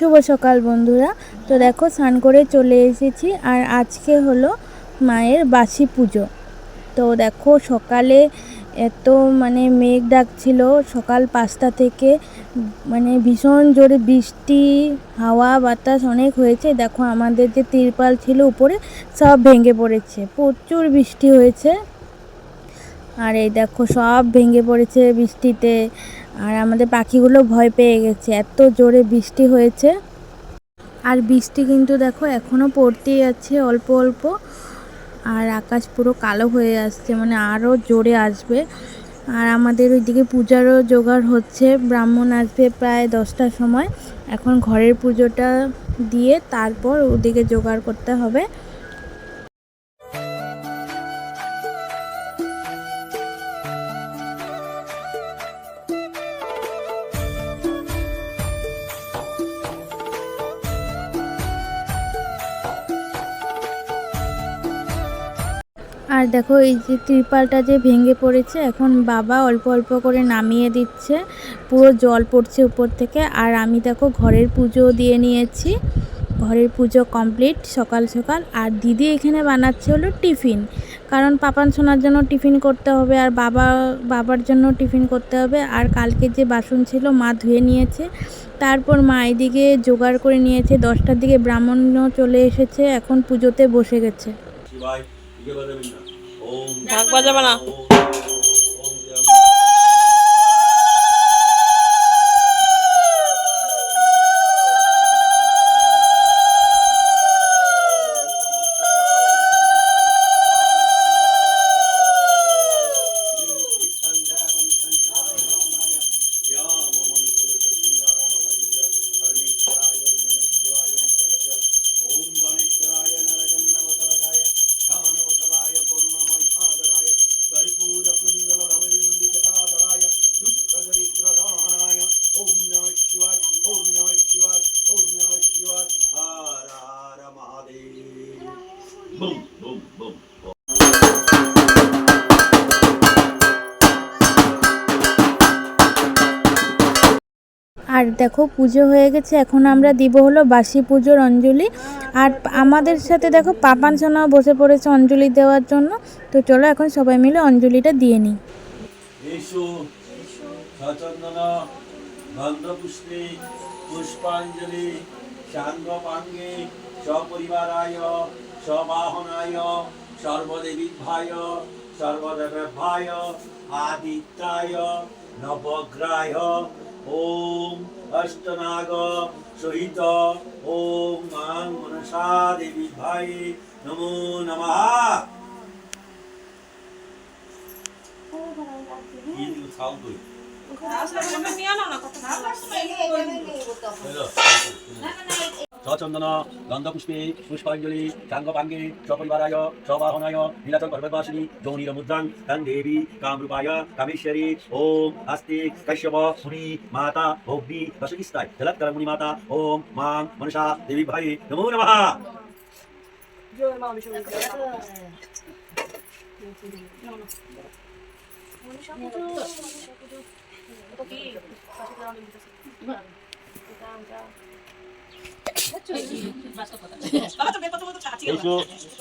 শুভ সকাল বন্ধুরা। তো দেখো, স্নান করে চলে এসেছি। আর আজকে হলো মায়ের বাসি পুজো। তো দেখো, সকালে এত মানে মেঘ ডাকছিল। সকাল পাঁচটা থেকে মানে ভীষণ জোরে বৃষ্টি, হাওয়া, বাতাস অনেক হয়েছে। দেখো, আমাদের যে তিরপাল ছিল উপরে, সব ভেঙে পড়েছে। প্রচুর বৃষ্টি হয়েছে। আর এই দেখো, সব ভেঙে পড়েছে বৃষ্টিতে। আর আমাদের পাখিগুলো ভয় পেয়ে গেছে, এত জোরে বৃষ্টি হয়েছে। আর বৃষ্টি কিন্তু দেখো এখনও পড়তেই আছে অল্প অল্প। আর আকাশ পুরো কালো হয়ে আসছে মানে আরও জোরে আসবে। আর আমাদের ওইদিকে পূজারও জোগাড় হচ্ছে, ব্রাহ্মণ আসবে প্রায় দশটার সময়। এখন ঘরের পুজোটা দিয়ে তারপর ওদিকে জোগাড় করতে হবে। আর দেখো এই যে ত্রিপালটা যে ভেঙে পড়েছে, এখন বাবা অল্প অল্প করে নামিয়ে দিচ্ছে। পুরো জল পড়ছে উপর থেকে। আর আমি দেখো ঘরের পুজো দিয়ে নিয়েছি। ঘরের পুজো কমপ্লিট সকাল সকাল। আর দিদি এখানে বানাচ্ছে হলো টিফিন। কারণ পাপান সোনার জন্য টিফিন করতে হবে আর বাবা, বাবার জন্য টিফিন করতে হবে। আর কালকে যে বাসন ছিল মা ধুয়ে নিয়েছে। তারপর মা এদিকে জোগাড় করে নিয়েছে। দশটার দিকে ব্রাহ্মণও চলে এসেছে। এখন পুজোতে বসে গেছে। ভাগ বাজাবে না। boom, boom, boom. আর দেখো পুজো হয়ে গেছে। এখন আমরা দিব হলো বাসি পুজোর অঞ্জলি। আর আমাদের সাথে দেখো পাপান সোনাও বসে পড়েছে অঞ্জলি দেওয়ার জন্য। তো চলো এখন সবাই মিলে অঞ্জলিটা দিয়ে নিই। পুষ্পাঞ্জলি সবাহনায় সর্বদেবীভ্যায়, সর্বদেবেভ্যায়, আদিত্যায়, নবগ্রায়, ওম অষ্টনাগ, সহিত, ওম আং মনসা দেবী ভাই নমো নমঃ। না সচন্দন গন্ধপুষ্পে পুষ্পাঞ্জলি চাঙ্গপাঙ্গে সপরিবারায় সবাহনায় নীলাচল পর্বতবাসিনী যৌনির মুদ্রাং তং দেবী কামরূপায় কামেশ্বরী ওম আস্তে কশ্যপ মুনি মাতা ভোগ্নি দশকিস্তায় জলৎকর মুনি মাতা ওম মাং মনসা দেবী ভাই নমো নমঃ। এইসু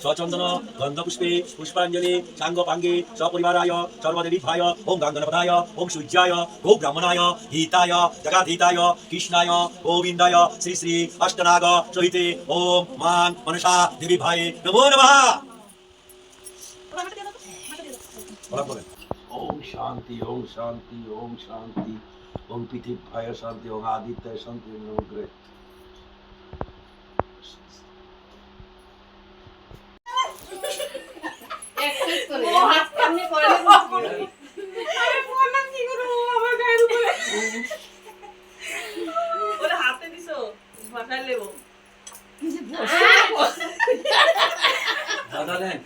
সচন্দন গন্ধপুষ্পে, পুষ্পাঞ্জলি, সাঙ্গপাঙ্গে, সপরিবারায় সর্বদেবীভায় ওম গাঙ্গনপদায়, ওম সূর্যায় গো ব্রাহ্মণায়, হিতায়, জগাধীতায়, কৃষ্ণায়, গোবিন্দায়, শ্রী শ্রী অষ্টনাগ সহিতে ওম মান মনসা দেবী ভাই নমো নমঃ। বলা বলেন ওম শান্তি ওম শান্তি ওম শান্তি, ওম পৃথিবীভায় শান্তি ওরে হাতে দিছো ভাষায় লেবো। নেন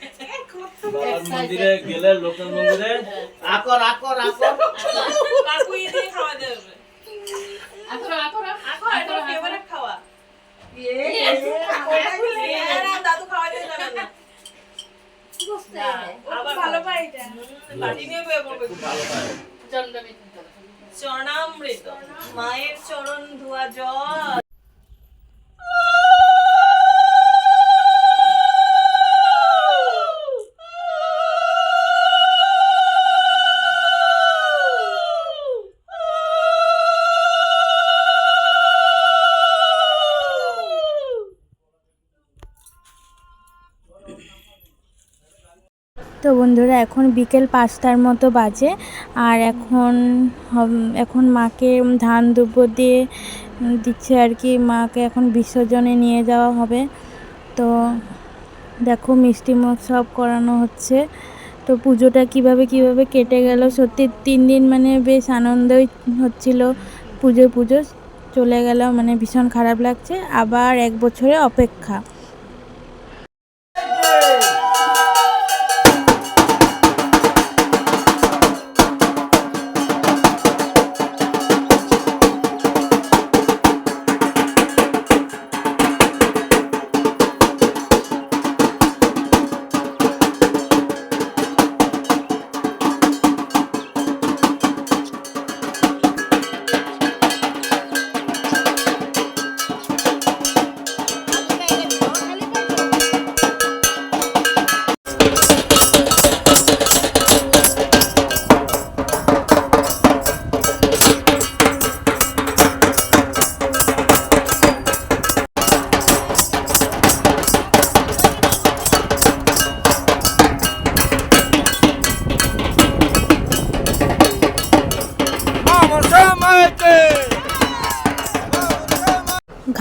বাবার মন্দিরে গেলে লোকের মন্দিরে। আকর আকর আকর। কাকু দিয়ে খাওয়া যাবে। আকো এটা ফেভারিট খাওয়া। এ, না, দাদু খাওয়া যায় না আবার ভালো পাই এটা। নিয়ে ভালো পায়। চরণামৃত। মায়ের চরণ ধোয়া জল। তো বন্ধুরা, এখন বিকেল পাঁচটার মতো বাজে। আর এখন এখন মাকে ধান দুব্য দিয়ে দিচ্ছে আর কি। মাকে এখন বিসর্জনে নিয়ে যাওয়া হবে। তো দেখো মিষ্টি মুখ সব করানো হচ্ছে। তো পুজোটা কীভাবে কীভাবে কেটে গেল? সত্যি তিন দিন মানে বেশ আনন্দই হচ্ছিল পুজো পুজো। চলে গেল মানে ভীষণ খারাপ লাগছে। আবার এক বছরে অপেক্ষা।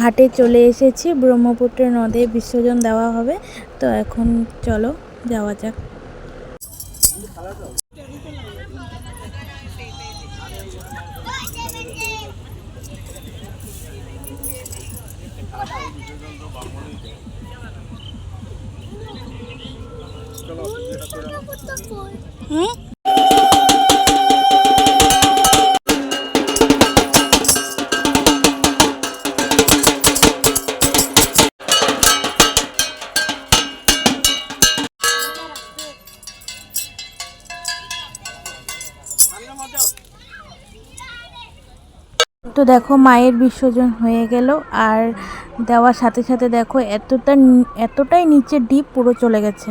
ঘাটে চলে এসেছি। ব্রহ্মপুত্র নদে বিসর্জন দেওয়া হবে। তো এখন চলো যাওয়া যাক। তো দেখো, মায়ের বিসর্জন হয়ে গেল। আর দেওয়ার সাথে সাথে দেখো, এতটা এতটাই নিচে ডিপ পুরো চলে গেছে।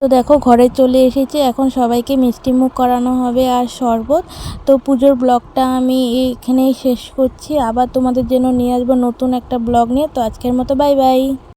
তো দেখো, ঘরে চলে এসেছি। এখন সবাইকে মিষ্টি মুখ করানো হবে আর শরবত। তো পুজোর ব্লগটা আমি এখানেই শেষ করছি। আবার তোমাদের জন্য নিয়ে আসব নতুন একটা ব্লগ নিয়ে। তো আজকের মতো বাই বাই।